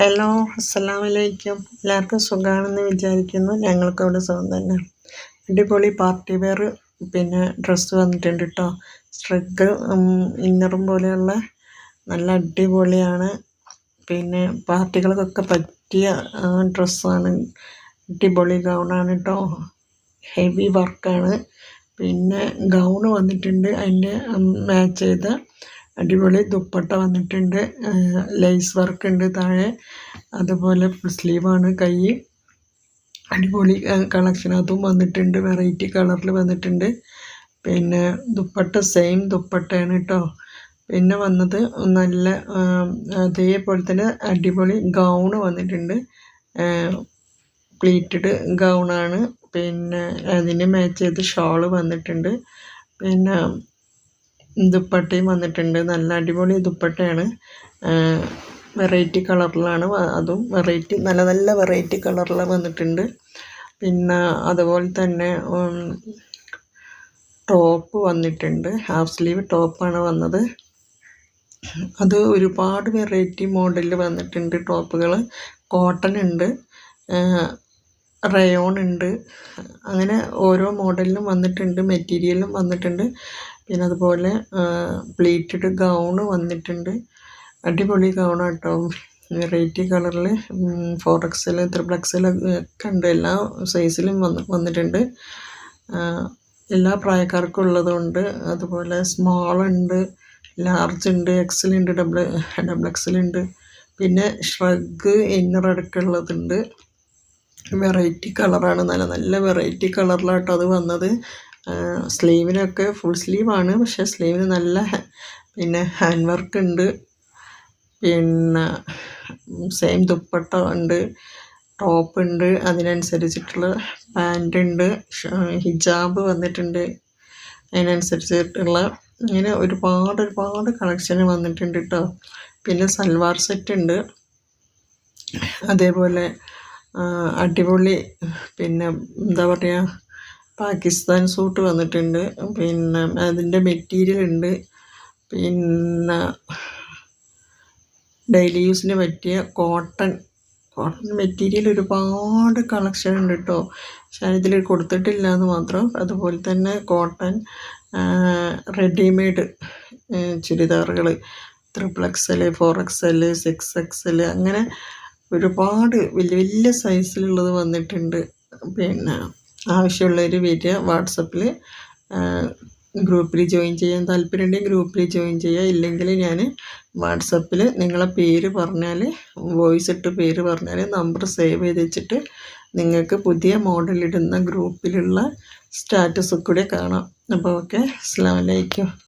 Hello അസ്സലാമു അലൈക്കും എല്ലാവർക്കും സുഖമാണെന്ന് വിചാരിക്കുന്നു. ഞങ്ങൾക്ക് ഇവിടെ സുഖം തന്നെ. അടിപൊളി പാർട്ടി വെയർ പിന്നെ ഡ്രസ്സ് വന്നിട്ടുണ്ട് കേട്ടോ സ്ട്രഗ് ഇന്നറും പോലെയുള്ള നല്ല അടിപൊളിയാണ്. പിന്നെ പാർട്ടികൾക്കൊക്കെ പറ്റിയ ഡ്രസ്സാണ് അടിപൊളി ഗൗണാണ് കേട്ടോ ഹെവി വർക്കാണ് പിന്നെ ഗൗൺ വന്നിട്ടുണ്ട്. അതിന്റെ മാച്ച് ചെയ്ത അടിപൊളി ദുപ്പട്ട വന്നിട്ടുണ്ട്. ലേസ് വർക്ക് ഉണ്ട് താഴെ. അതുപോലെ ഫുൾ സ്ലീവാണ് കൈ. അടിപൊളി കളക്ഷൻ അതും വന്നിട്ടുണ്ട്. വെറൈറ്റി കളറിൽ വന്നിട്ടുണ്ട്. പിന്നെ ദുപ്പട്ട സെയിം ദുപ്പട്ടയാണ് കേട്ടോ പിന്നെ വന്നത് നല്ല അതേപോലെ തന്നെ അടിപൊളി ഗൗൺ വന്നിട്ടുണ്ട്. പ്ലീറ്റഡ് ഗൗണാണ് പിന്നെ അതിന് മാച്ച് ചെയ്ത് ഷോൾ വന്നിട്ടുണ്ട്. പിന്നെ ദുപ്പട്ടയും വന്നിട്ടുണ്ട്. നല്ല അടിപൊളി ദുപ്പട്ടയാണ്. വെറൈറ്റി കളറിലാണ് അതും വെറൈറ്റി നല്ല നല്ല വെറൈറ്റി കളറിൽ വന്നിട്ടുണ്ട്. പിന്നെ അതുപോലെ തന്നെ ടോപ്പ് വന്നിട്ടുണ്ട്. ഹാഫ് സ്ലീവ് ടോപ്പാണ് വന്നത്. അത് ഒരുപാട് വെറൈറ്റി മോഡലിൽ വന്നിട്ടുണ്ട് ടോപ്പുകൾ കോട്ടൺ ഉണ്ട് റയോൺ ഉണ്ട്. അങ്ങനെ ഓരോ മോഡലിലും വന്നിട്ടുണ്ട് മെറ്റീരിയലും വന്നിട്ടുണ്ട്. പിന്നെ അതുപോലെ പ്ലീറ്റഡ് ഗൗണ് വന്നിട്ടുണ്ട്. അടിപൊളി ഗൗണാണ് കേട്ടോ വെറൈറ്റി കളറിൽ ഫോർ എക്സിൽ ത്രിബിൾ എക്സിൽ ഒക്കെ ഉണ്ട്. എല്ലാ സൈസിലും വന്ന് വന്നിട്ടുണ്ട്. എല്ലാ പ്രായക്കാർക്കും ഉള്ളതുകൊണ്ട് അതുപോലെ സ്മോൾ ഉണ്ട് ലാർജ് ഉണ്ട് എക്സിലുണ്ട് ഡബിൾ ഡബിൾ എക്സിലുണ്ട് പിന്നെ ഷ്രഗ് ഇന്നർ അടക്കമുള്ളതുണ്ട് വെറൈറ്റി കളറാണ്. നല്ല നല്ല വെറൈറ്റി കളറിലാട്ടോ അത് വന്നത്. സ്ലീവിനൊക്കെ ഫുൾ സ്ലീവാണ്. പക്ഷേ സ്ലീവിന് നല്ല പിന്നെ ഹാൻഡ് വർക്ക് ഉണ്ട്. പിന്നെ സെയിം ദുപ്പട്ട ഉണ്ട്. ടോപ്പ് ഉണ്ട്. അതിനനുസരിച്ചിട്ടുള്ള പാന്റ് ഉണ്ട്. ഹിജാബ് വന്നിട്ടുണ്ട്. അതിനനുസരിച്ചിട്ടുള്ള ഇങ്ങനെ ഒരുപാട് ഒരുപാട് കളക്ഷൻ വന്നിട്ടുണ്ട് കേട്ടോ പിന്നെ സൽവാർ സെറ്റ് ഉണ്ട്. അതേപോലെ അടിപൊളി പിന്നെ എന്താ പറയുക പാകിസ്ഥാൻ സൂട്ട് വന്നിട്ടുണ്ട്. പിന്നെ അതിന്റെ മെറ്റീരിയൽ ഉണ്ട്. പിന്നെ ഡെയിലി യൂസിന് പറ്റിയ കോട്ടൺ കോട്ടൺ മെറ്റീരിയൽ ഒരുപാട് കളക്ഷൻ ഉണ്ട് കേട്ടോ ഞാൻ ഇതിൽ കൊടുത്തിട്ടില്ല എന്ന് മാത്രം. അതുപോലെ തന്നെ cotton readymade ചുരിദാറുകൾ triple X L four X L six X L അങ്ങനെ ഒരുപാട് വലിയ വലിയ സൈസിലുള്ളത് വന്നിട്ടുണ്ട്. പിന്നെ ആവശ്യമുള്ളവർ വരിക. വാട്സപ്പിൽ ഗ്രൂപ്പിൽ ജോയിൻ ചെയ്യാൻ താല്പര്യമുണ്ടെങ്കിൽ ഗ്രൂപ്പിൽ ജോയിൻ ചെയ്യുക. ഇല്ലെങ്കിൽ ഞാൻ വാട്സപ്പിൽ നിങ്ങളെ പേര് പറഞ്ഞാൽ വോയിസ് ഇട്ട് പേര് പറഞ്ഞാൽ നമ്പർ സേവ് ചെയ്ത് വെച്ചിട്ട് നിങ്ങൾക്ക് പുതിയ മോഡലിടുന്ന ഗ്രൂപ്പിലുള്ള സ്റ്റാറ്റസ് കൂടെ കാണാം. അപ്പോൾ ഓക്കെ. അസ്സാം വലൈക്കും